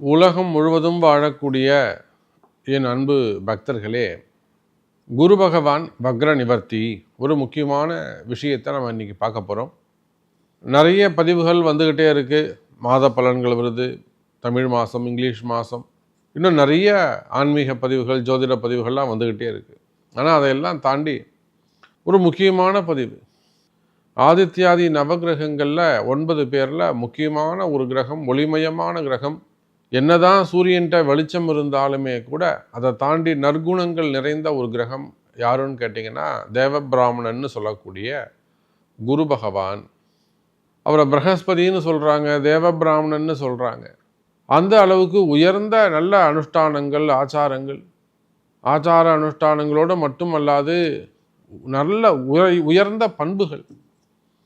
உலகம் முழுவதும் வாழக்கூடிய என் அன்பு பக்தர்களே குரு பகவான் வக்ர நிவர்த்தி ஒரு முக்கியமான விஷயத்தை நம்ம இன்றைக்கி பார்க்க போகிறோம் நிறைய பதிவுகள் வந்துக்கிட்டே இருக்குது மாத பலன்கள் வருது தமிழ் மாதம் இங்கிலீஷ் மாதம் இன்னும் நிறைய ஆன்மீக பதிவுகள் ஜோதிட பதிவுகள்லாம் வந்துக்கிட்டே இருக்குது ஆனால் அதையெல்லாம் தாண்டி ஒரு முக்கியமான பதிவு. ஆதித்யாதி நவகிரகங்களில் ஒன்பது பேரில் முக்கியமான ஒரு கிரகம் ஒளிமயமான கிரகம் என்னதான் சூரியன்ட்ட வெளிச்சம் இருந்தாலுமே கூட அதை தாண்டி நற்குணங்கள் நிறைந்த ஒரு கிரகம் யாருன்னு கேட்டிங்கன்னா தேவபிராமணன்னு சொல்லக்கூடிய குரு பகவான். அவரை பிரகஸ்பதின்னு சொல்கிறாங்க தேவபிராமணன்னு சொல்கிறாங்க அந்த அளவுக்கு உயர்ந்த நல்ல அனுஷ்டானங்கள் ஆச்சாரங்கள். ஆச்சார அனுஷ்டானங்களோடு மட்டுமல்லாது நல்ல உயர்ந்த பண்புகள்.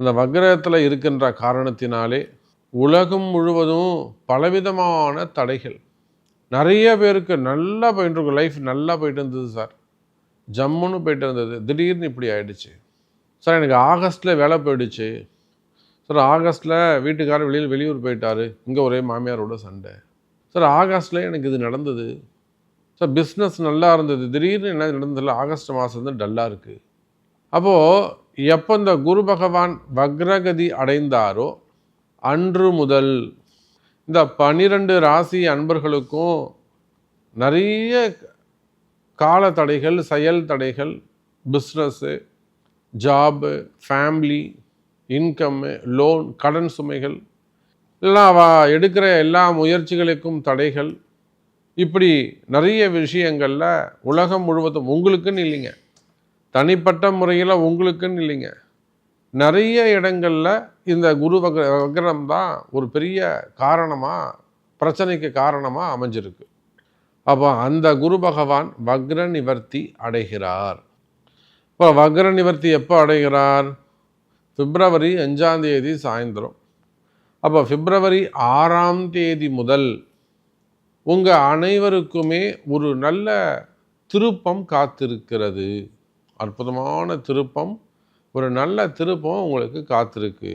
அந்த வக்ரத்தில் இருக்கின்ற காரணத்தினாலே உலகம் முழுவதும் பலவிதமான தடைகள். நிறைய பேருக்கு நல்லா போயிட்டு இருக்கும் லைஃப் நல்லா போயிட்டு இருந்தது சார் ஜம்முன்னு போயிட்டு இருந்தது. திடீர்னு இப்படி ஆயிடுச்சு. சார் எனக்கு ஆகஸ்ட்டில் வேலை போயிடுச்சு. சார் ஆகஸ்ட்டில் வீட்டுக்காரர் வெளியில் வெளியூர் போயிட்டார். இங்கே ஒரே மாமியாரோட சண்டை. சார் ஆகஸ்ட்டில் எனக்கு இது நடந்தது. சார் பிஸ்னஸ் நல்லா இருந்தது. திடீர்னு என்ன நடந்ததில்ல ஆகஸ்ட் மாதம் வந்து டல்லாக இருக்குது அப்போது எப்போ இந்த குரு பகவான் வக்ரகதி அடைந்தாரோ அன்று முதல் இந்த பனிரெண்டு ராசி அன்பர்களுக்கும் நிறைய கால தடைகள் செயல் தடைகள் business job family income loan கடன் சுமைகள் எல்லாம் அவ எடுக்கிற எல்லா முயற்சிகளுக்கும் தடைகள். இப்படி நிறைய விஷயங்களில் உலகம் முழுவதும் உங்களுக்குன்னு இல்லைங்க. தனிப்பட்ட முறையில் உங்களுக்குன்னு இல்லைங்க. நிறைய இடங்களில் இந்த குரு வக வக்ரம் தான் ஒரு பெரிய காரணமாக பிரச்சனைக்கு காரணமாக அமைஞ்சிருக்கு. அப்போ அந்த குரு பகவான் வக்ர நிவர்த்தி அடைகிறார். இப்போ வக்ர நிவர்த்தி எப்போ அடைகிறார்? பிப்ரவரி அஞ்சாம் தேதி சாயந்தரம். அப்போ பிப்ரவரி ஆறாம் தேதி முதல் உங்கள் அனைவருக்குமே ஒரு நல்ல திருப்பம் காத்திருக்கிறது. அற்புதமான திருப்பம். ஒரு நல்ல திருப்பம் உங்களுக்கு காத்திருக்கு.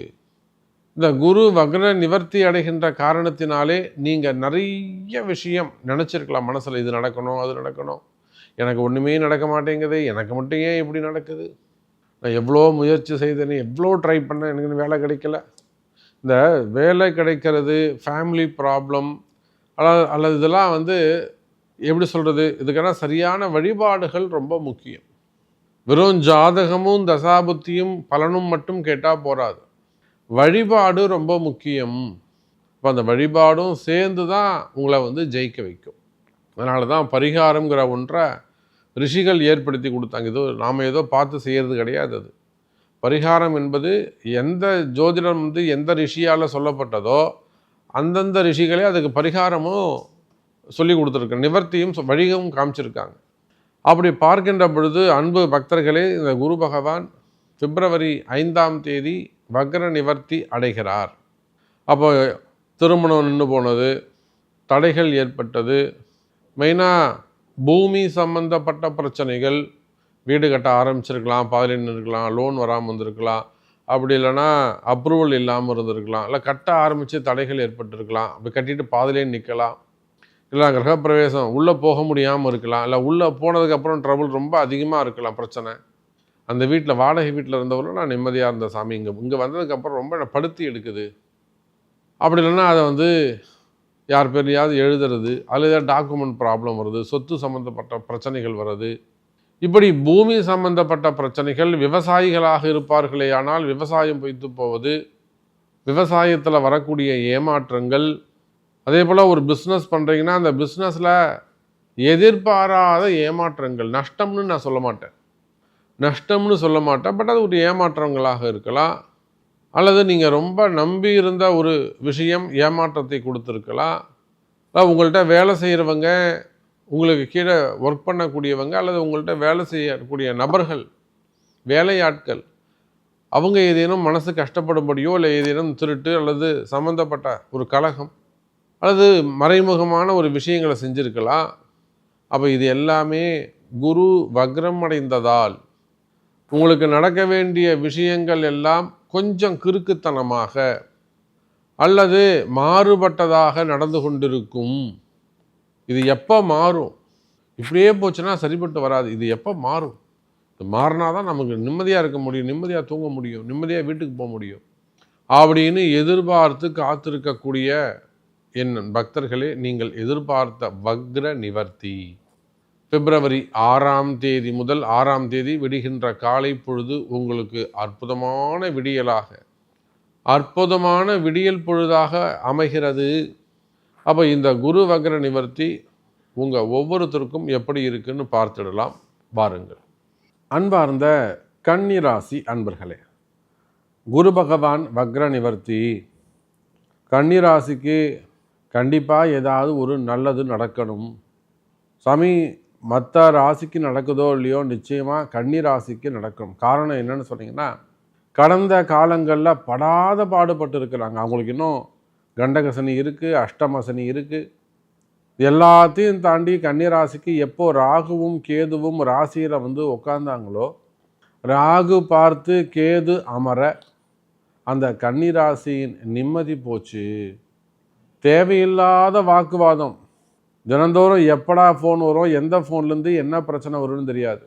இந்த குரு வக்ர நிவர்த்தி அடைகின்ற காரணத்தினாலே நீங்கள் நிறைய விஷயம் நினச்சிருக்கலாம். மனசில் இது நடக்கணும் அது நடக்கணும். எனக்கு ஒன்றுமே நடக்க மாட்டேங்குது எனக்கு மட்டும் ஏன் இப்படி நடக்குது? நான் எவ்வளோ முயற்சி செய்தேன் எவ்வளோ ட்ரை பண்ணேன் எனக்கு வேலை கிடைக்கல. இந்த வேலை கிடைக்கிறது ஃபேமிலி ப்ராப்ளம் அல்லது அல்லது இதெல்லாம் வந்து எப்படி சொல்கிறது இதுக்கெல்லாம் சரியான வழிபாடுகள் ரொம்ப முக்கியம். வெறும் ஜாதகமும் தசாபுத்தியும் பலனும் மட்டும் கேட்டால் போகாது வழிபாடு ரொம்ப முக்கியம். இப்போ அந்த வழிபாடும் சேர்ந்து தான் உங்களை வந்து ஜெயிக்க வைக்கும். அதனால தான் பரிகாரங்கிற ஒன்றை ரிஷிகள் ஏற்படுத்தி கொடுத்தாங்க. ஏதோ நாம் ஏதோ பார்த்து செய்கிறது கிடையாது அது. பரிகாரம் என்பது எந்த ஜோதிடம் வந்து எந்த ரிஷியால் சொல்லப்பட்டதோ அந்தந்த ரிஷிகளே அதுக்கு பரிகாரமும் சொல்லி கொடுத்துருக்க நிவர்த்தியும் வழிகவும் காமிச்சிருக்காங்க. அப்படி பார்க்கின்ற பொழுது அன்பு பக்தர்களே இந்த குரு பகவான் பிப்ரவரி ஐந்தாம் தேதி வக்ர நிவர்த்தி அடைகிறார். அப்போ திருமணம் நின்று போனது தடைகள் ஏற்பட்டது. மெயினாக பூமி சம்பந்தப்பட்ட பிரச்சனைகள் வீடு கட்ட ஆரம்பிச்சிருக்கலாம் பாதியில் இருக்கலாம் லோன் வராமல் வந்திருக்கலாம். அப்படி இல்லைன்னா அப்ரூவல் இல்லாமல் இருந்திருக்கலாம். இல்லை கட்ட ஆரம்பித்து தடைகள் ஏற்பட்டிருக்கலாம். அப்படி கட்டிட்டு பாதிலே நிற்கலாம். இல்லை கிரகப்பிரவேசம். உள்ளே போக முடியாமல் இருக்கலாம். இல்லை உள்ளே போனதுக்கப்புறம் ட்ரபுள் ரொம்ப அதிகமாக இருக்கலாம் பிரச்சனை. அந்த வீட்டில் வாடகை வீட்டில் இருந்தவரை நான் நிம்மதியாக இருந்த சாமி இங்கே இங்கே வந்ததுக்கப்புறம் ரொம்ப படுத்தி எடுக்குது. அப்படி இல்லைன்னா அதை வந்து யார் பேர்லையாவது எழுதுறது அதில் ஏதாவது டாக்குமெண்ட் ப்ராப்ளம் வருது சொத்து சம்மந்தப்பட்ட பிரச்சனைகள் வருது இப்படி பூமி சம்பந்தப்பட்ட பிரச்சனைகள் விவசாயிகளாக இருப்பார்களே ஆனால் விவசாயம் பொய்த்து போவது விவசாயத்தில் வரக்கூடிய ஏமாற்றங்கள் அதே போல் ஒரு பிஸ்னஸ் பண்ணுறீங்கன்னா அந்த பிஸ்னஸில் எதிர்பாராத ஏமாற்றங்கள். நஷ்டம்னு நான் சொல்ல மாட்டேன். நஷ்டம்னு சொல்ல மாட்டேன். பட் அது ஒரு ஏமாற்றங்களாக இருக்கலாம். அல்லது நீங்கள் ரொம்ப நம்பி இருந்த ஒரு விஷயம் ஏமாற்றத்தை கொடுத்துருக்கலாம். உங்கள்கிட்ட வேலை செய்கிறவங்க உங்களுக்கு கீழே ஒர்க் பண்ணக்கூடியவங்க அல்லது உங்கள்கிட்ட வேலை செய்யக்கூடிய நபர்கள் வேலையாட்கள் அவங்க ஏதேனும் மனசு கஷ்டப்படும்படியோ இல்லை ஏதேனும் திருட்டு அல்லது சம்மந்தப்பட்ட ஒரு கழகம் அல்லது மறைமுகமான ஒரு விஷயங்களை செஞ்சுருக்கலாம். அப்போ இது எல்லாமே குரு வக்ரம் அடைந்ததால் உங்களுக்கு நடக்க வேண்டிய விஷயங்கள் எல்லாம் கொஞ்சம் கிறுக்குத்தனமாக அல்லது மாறுபட்டதாக நடந்து கொண்டிருக்கும். இது எப்போ மாறும்? இப்படியே போச்சுன்னா சரிப்பட்டு வராது. இது எப்போ மாறும்? இது மாறினா தான் நமக்கு நிம்மதியாக இருக்க முடியும். நிம்மதியாக தூங்க முடியும். நிம்மதியாக வீட்டுக்கு போக முடியும். அப்படின்னு எதிர்பார்த்து காத்திருக்கக்கூடிய என் பக்தர்களே நீங்கள் எதிர்பார்த்த வக்ர நிவர்த்தி. பிப்ரவரி ஆறாம் தேதி முதல் ஆறாம் தேதி விடுகின்ற காலை பொழுது உங்களுக்கு அற்புதமான விடியலாக அற்புதமான விடியல் பொழுதாக அமைகிறது. அப்போ இந்த குரு வக்ர நிவர்த்தி உங்கள் ஒவ்வொருத்தருக்கும் எப்படி இருக்குன்னு பார்த்துடலாம். பாருங்கள் அன்பார்ந்த கன்னிராசி அன்பர்களே குரு பகவான் வக்ர நிவர்த்தி. கன்னிராசிக்கு கண்டிப்பாக ஏதாவது ஒரு நல்லது நடக்கணும். சாமி மற்ற ராசிக்கு நடக்குதோ இல்லையோ நிச்சயமாக கன்னி ராசிக்கு நடக்கும். காரணம் என்னன்னு சொன்னீங்கன்னா கடந்த காலங்களில் படாத பாடுபட்டு இருக்கிறாங்க. அவங்களுக்கு இன்னும் கண்டகசனி இருக்குது அஷ்டமசனி இருக்குது எல்லாத்தையும் தாண்டி கன்னிராசிக்கு எப்போ ராகுவும் கேதுவும் ராசியில் வந்து உட்காந்தாங்களோ ராகு பார்த்து கேது அமர அந்த கன்னிராசியின் நிம்மதி போச்சு. தேவையில்லாத வாக்குவாதம். தினந்தோறும் எப்படா ஃபோன் வரும் எந்த ஃபோன்லேருந்து என்ன பிரச்சனை வரும்னு தெரியாது.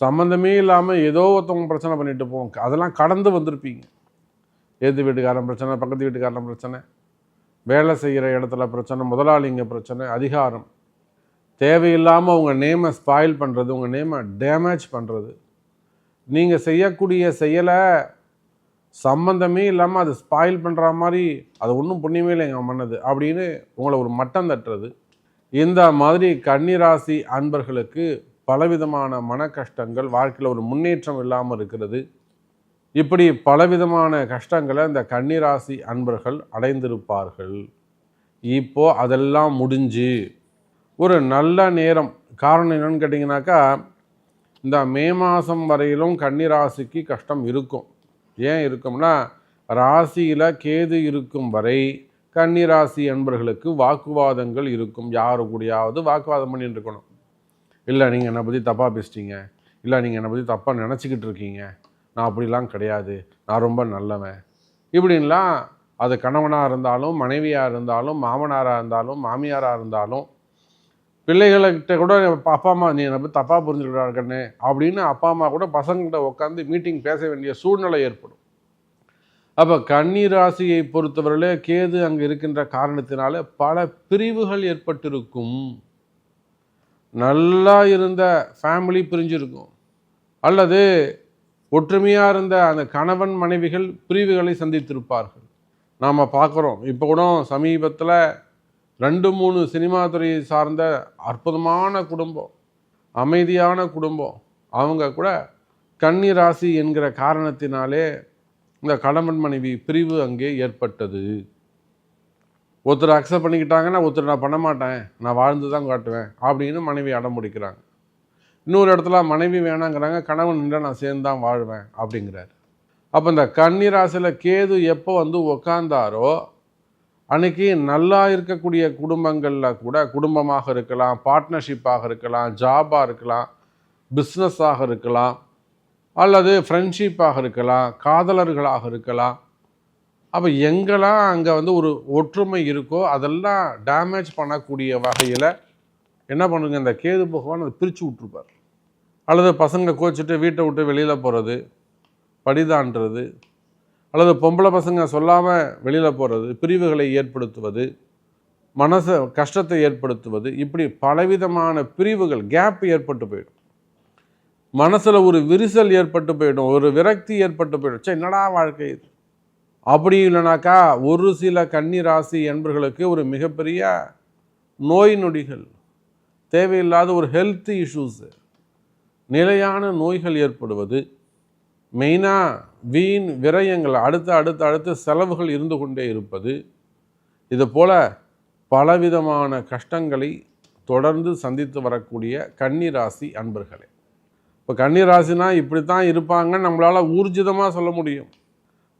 சம்மந்தமே இல்லாமல் ஏதோ ஒருத்தவங்க பிரச்சனை பண்ணிட்டு போவோம். அதெல்லாம் கடந்து வந்திருப்பீங்க. ஏது வீட்டுக்காரன் பிரச்சனை பக்கத்து வீட்டுக்காரன் பிரச்சனை வேலை செய்கிற இடத்துல பிரச்சனை முதலாளிங்க பிரச்சனை அதிகாரம். தேவையில்லாமல் உங்கள் நேமை ஸ்பாயில் பண்ணுறது உங்கள் நேமை டேமேஜ் பண்ணுறது நீங்கள் செய்யக்கூடிய செயலை சம்மந்தமே இல்லாமல் அதை ஸ்பாயில் பண்ணுற மாதிரி அது ஒன்றும் புண்ணியமே எங்கள் அம்மன்னுது அப்படின்னு உங்களை ஒரு மட்டம் தட்டுறது. இந்த மாதிரி கன்னிராசி அன்பர்களுக்கு பலவிதமான மன கஷ்டங்கள் வாழ்க்கையில் ஒரு முன்னேற்றம் இல்லாமல் இருக்கிறது. இப்படி பலவிதமான கஷ்டங்களை இந்த கன்னிராசி அன்பர்கள் அடைந்திருப்பார்கள். இப்போ அதெல்லாம் முடிஞ்சு ஒரு நல்ல நேரம். காரணம் என்னன்னு கேட்டிங்கனாக்கா இந்த மே மாதம் வரையிலும் கன்னிராசிக்கு கஷ்டம் இருக்கும். ஏன் இருக்கும்னா ராசியில் கேது இருக்கும் வரை கன்னிராசி அன்பர்களுக்கு வாக்குவாதங்கள் இருக்கும். யாரு கூடயாவது வாக்குவாதம் பண்ணிட்டு இருக்கணும். இல்லை நீங்கள் என்னை பற்றி தப்பாக பேசிட்டீங்க. இல்லை நீங்கள் என்னை பற்றி தப்பாக நினச்சிக்கிட்டு இருக்கீங்க. நான் அப்படிலாம் கிடையாது. நான் ரொம்ப நல்லவன். இப்படின்லாம் அது கணவனாக இருந்தாலும் மனைவியாக இருந்தாலும் மாமனாராக இருந்தாலும் மாமியாராக இருந்தாலும் பிள்ளைகள்கிட்ட கூட அப்பா அம்மா நீ என்னை தப்பாக தப்பாக கண்ணு அப்படின்னு அப்பா அம்மா கூட பசங்கள்கிட்ட உட்காந்து மீட்டிங் பேச வேண்டிய சூழ்நிலை ஏற்படும். அப்போ கன்னி ராசியை பொறுத்தவரையிலே கேது அங்கே இருக்கின்ற காரணத்தினால பல பிரிவுகள் ஏற்பட்டிருக்கும். நல்லா இருந்த ஃபேமிலி பிரிஞ்சிருக்கும். அல்லது ஒற்றுமையாக இருந்த அந்த கணவன் மனைவிகள் பிரிவுகளை சந்தித்திருப்பார்கள். நாம் பார்க்குறோம். இப்போ கூட சமீபத்தில் ரெண்டு மூணு சினிமா துறையை சார்ந்த அற்புதமான குடும்பம் அமைதியான குடும்பம் அவங்க கூட கன்னி ராசி என்கிற காரணத்தினாலே இந்த கணவன் மனைவி பிரிவு அங்கே ஏற்பட்டது. ஒருத்தர் அக்செப்ட் பண்ணிக்கிட்டாங்கன்னா ஒருத்தர் நான் பண்ண மாட்டேன் நான் வாழ்ந்து தான் காட்டுவேன் அப்படின்னு மனைவி அடம் முடிக்கிறாங்க இன்னொரு இடத்துல மனைவி வேணாங்கிறாங்க கணவன் நின்று நான் சேர்ந்து தான் வாழ்வேன் அப்படிங்கிறார். அப்போ இந்த கன்னிராசியில் கேது எப்போ வந்து உக்காந்தாரோ அன்னைக்கு நல்லா இருக்கக்கூடிய குடும்பங்களில் கூட குடும்பமாக இருக்கலாம் பார்ட்னர்ஷிப்பாக இருக்கலாம் ஜாபாக இருக்கலாம் பிஸ்னஸாக இருக்கலாம் அல்லது ஃப்ரெண்ட்ஷிப்பாக இருக்கலாம் காதலர்களாக இருக்கலாம். அப்போ எங்கெல்லாம் அங்கே வந்து ஒரு ஒற்றுமை இருக்கோ அதெல்லாம் டேமேஜ் பண்ணக்கூடிய வகையில் என்ன பண்ணுங்க இந்த கேது பகவான் அதை பிரித்து விட்ருப்பார் அல்லது பசங்க கோச்சிட்டு வீட்டை விட்டு வெளியில் போகிறது படிதான்றது அல்லது பொம்பளை பசங்க சொல்லாமல் வெளியில் போகிறது பிரிவுகளை ஏற்படுத்துவது மனசை கஷ்டத்தை ஏற்படுத்துவது இப்படி பலவிதமான பிரிவுகள் கேப் ஏற்பட்டு போயிடும். மனசில் ஒரு விரிசல் ஏற்பட்டு போயிடும் ஒரு விரக்தி ஏற்பட்டு போயிடும். சே என்னடா வாழ்க்கை இது? அப்படி இல்லைனாக்கா ஒரு சில கன்னி ராசி என்பர்களுக்கு ஒரு மிகப்பெரிய நோய் நொடிகள் தேவையில்லாத ஒரு ஹெல்த் இஷ்யூஸு நிலையான நோய்கள் ஏற்படுவது மெயினாக வீண் விரயங்கள் அடுத்து அடுத்து அடுத்து செலவுகள் இருந்து கொண்டே இருப்பது. இது போல் பலவிதமான கஷ்டங்களை தொடர்ந்து சந்தித்து வரக்கூடிய கன்னிராசி அன்பர்களே. இப்போ கன்னிராசினா இப்படி தான் இருப்பாங்கன்னு நம்மளால் ஊர்ஜிதமாக சொல்ல முடியும்.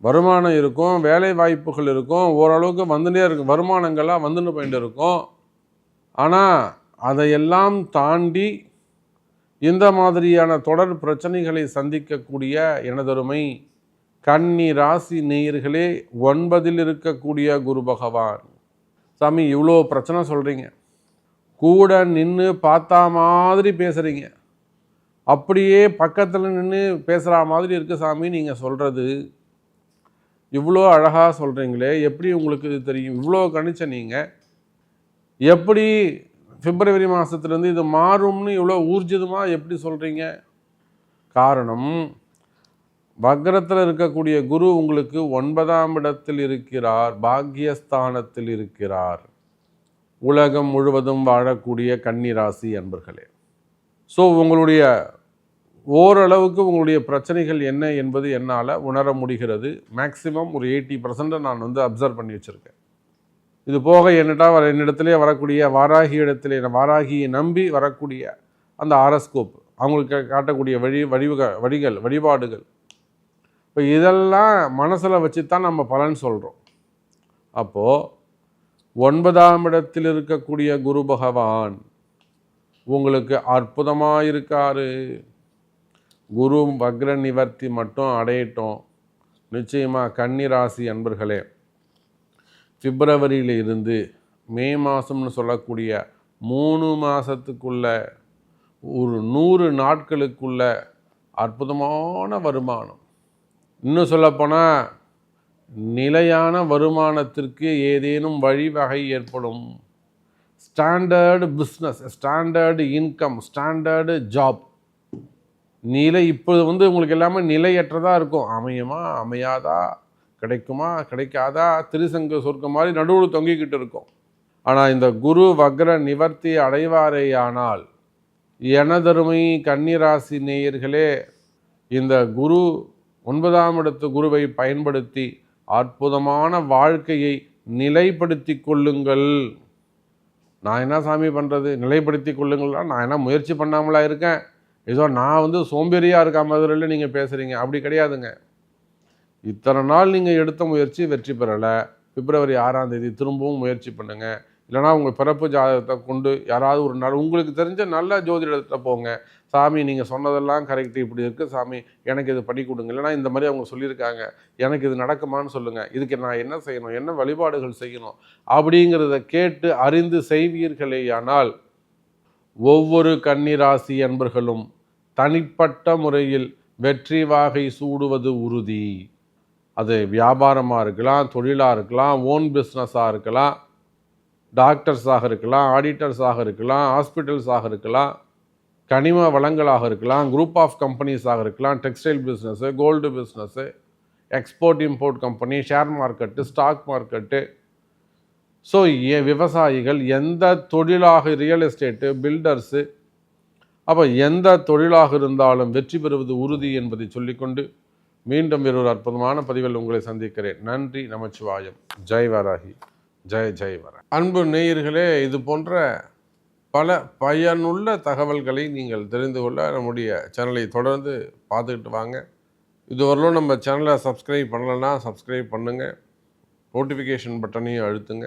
வருமானம் இருக்கும் வேலை வாய்ப்புகள் இருக்கும் ஓரளவுக்கு வந்துட்டே இருக்கும் வருமானங்கள்லாம் வந்துன்னு போயிட்டு இருக்கும். ஆனால் அதையெல்லாம் தாண்டி இந்த மாதிரியான தொடர் பிரச்சனைகளை சந்திக்கக்கூடிய எனதொருமை கன்னி ராசி நேயர்களே ஒன்பதில் இருக்கக்கூடிய குரு பகவான். சாமி இவ்வளோ பிரச்சனை சொல்கிறீங்க கூட நின்று பார்த்தா மாதிரி பேசுகிறீங்க அப்படியே பக்கத்தில் நின்று பேசுகிற மாதிரி இருக்குது சாமி நீங்கள் சொல்கிறது இவ்வளோ அழகாக சொல்கிறீங்களே எப்படி உங்களுக்கு இது தெரியும்? இவ்வளோ கணிச்ச நீங்கள் எப்படி பிப்ரவரி மாதத்துலேருந்து இது மாறும்னு இவ்வளோ ஊர்ஜிதமாக எப்படி சொல்கிறீங்க காரணம் வக்ரத்தில் இருக்கக்கூடிய குரு உங்களுக்கு ஒன்பதாம் இடத்தில் இருக்கிறார் பாக்யஸ்தானத்தில் இருக்கிறார். உலகம் முழுவதும் வாழக்கூடிய கன்னிராசி அன்பர்களே. ஸோ உங்களுடைய ஓரளவுக்கு உங்களுடைய பிரச்சனைகள் என்ன என்பது என்னால் உணர முடிகிறது. மேக்சிமம் ஒரு எயிட்டி பர்சன்ட்டை நான் வந்து அப்சர்வ் பண்ணி வச்சுருக்கேன். இது போக என்னடா வர என்னிடத்துலேயே வரக்கூடிய வாராகி இடத்திலே வாராகியை நம்பி வரக்கூடிய அந்த ஆரஸ்கோப் அவங்களுக்கு காட்டக்கூடிய வழி வடிவுக வழிகள் வழிபாடுகள். இப்போ இதெல்லாம் மனசில் வச்சு தான் நம்ம பலன் சொல்கிறோம் அப்போது ஒன்பதாம் இடத்தில் இருக்கக்கூடிய குரு பகவான் உங்களுக்கு அற்புதமாக இருக்காரு குரு வக்ர நிவர்த்தி மட்டும் அடையட்டும். நிச்சயமாக கன்னிராசி அன்பர்களே பிப்ரவரியில் இருந்து மே மாதம்னு சொல்லக்கூடிய மூணு மாதத்துக்குள்ள ஒரு நூறு நாட்களுக்குள்ள அற்புதமான வருமானம். இன்னும் சொல்லப்போனால் நிலையான வருமானத்திற்கு ஏதேனும் வழிவகை ஏற்படும். Standard business standard income standard job. நிலை இப்போது வந்து உங்களுக்கு எல்லாமே நிலையற்றதாக இருக்கும். அமையுமா? அமையாதா? கிடைக்குமா? கிடைக்காதா? திருசங்க சொர்க்கம் மாதிரி நடுவில் தொங்கிக்கிட்டு இருக்கும். ஆனால் இந்த குரு வக்ர நிவர்த்தி அடைவாரேயானால் எனதருமை கன்னிராசி நேயர்களே இந்த குரு ஒன்பதாம் இடத்து குருவை பயன்படுத்தி அற்புதமான வாழ்க்கையை நிலைப்படுத்தி கொள்ளுங்கள். நான் என்ன சாமி பண்ணுறது நிலைப்படுத்தி கொள்ளுங்கள்லாம் நான் என்ன முயற்சி பண்ணாமலா இருக்கேன்? ஏதோ நான் வந்து சோம்பேறியாக இருக்க மாதிரில நீங்கள் பேசுகிறீங்க அப்படி கிடையாதுங்க. இத்தனை நாள் நீங்கள் எடுத்த முயற்சி வெற்றி பெறலை. பிப்ரவரி ஆறாம் தேதி திரும்பவும் முயற்சி பண்ணுங்கள் இல்லைனா உங்கள் பிறப்பு ஜாதகத்தை கொண்டு யாராவது ஒரு நாள் உங்களுக்கு தெரிஞ்ச நல்ல ஜோதிடத்தை போங்க. சாமி நீங்கள் சொன்னதெல்லாம் கரெக்டு இப்படி இருக்குது சாமி எனக்கு இது பண்ணி கொடுங்க. இல்லைனா இந்த மாதிரி அவங்க சொல்லியிருக்காங்க. எனக்கு இது நடக்குமான்னு சொல்லுங்கள் இதுக்கு நான் என்ன செய்யணும்? என்ன வழிபாடுகள் செய்யணும்? அப்படிங்கிறத கேட்டு அறிந்து செய்வீர்களேயானால் ஒவ்வொரு கன்னிராசி அன்பர்களும் தனிப்பட்ட முறையில் வெற்றி வாகை சூடுவது உறுதி. அது வியாபாரமாக இருக்கலாம் தொழிலாக இருக்கலாம் ஓன் பிஸ்னஸாக இருக்கலாம் டாக்டர்ஸாக இருக்கலாம் ஆடிட்டர்ஸாக இருக்கலாம் ஹாஸ்பிட்டல்ஸாக இருக்கலாம் கனிம வளங்களாக இருக்கலாம் குரூப் ஆஃப் கம்பெனிஸாக இருக்கலாம் textile business gold business export import company share market stock market so விவசாயிகள் எந்த தொழிலாக ரியல் எஸ்டேட்டு பில்டர்ஸு அப்போ எந்த தொழிலாக இருந்தாலும் வெற்றி பெறுவது உறுதி என்பதை சொல்லிக்கொண்டு மீண்டும் வேறொரு அற்புதமான பதிவில் உங்களை சந்திக்கிறேன். நன்றி நமச்சிவாயம். ஜெய் வராகி. ஜெய ஜெய் வர அன்பு நேயர்களே இது போன்ற பல பயனுள்ள தகவல்களை நீங்கள் தெரிந்து கொள்ள நம்முடைய சேனலை தொடர்ந்து பார்த்துக்கிட்டு வாங்க. இதுவரையிலும் நம்ம சேனலை சப்ஸ்கிரைப் பண்ணலைன்னா சப்ஸ்கிரைப் பண்ணுங்கள் நோட்டிஃபிகேஷன் பட்டனையும் அழுத்துங்க.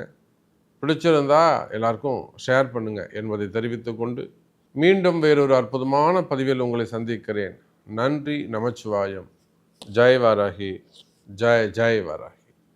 பிடிச்சிருந்தா எல்லாருக்கும் ஷேர் பண்ணுங்கள் என்பதை தெரிவித்துக்கொண்டு மீண்டும் வேறொரு அற்புதமான பதிவில் உங்களை சந்திக்கிறேன். நன்றி நமச்சிவாயம். ஜெய் வாராகி ஜெய் ஜெய் வாராகி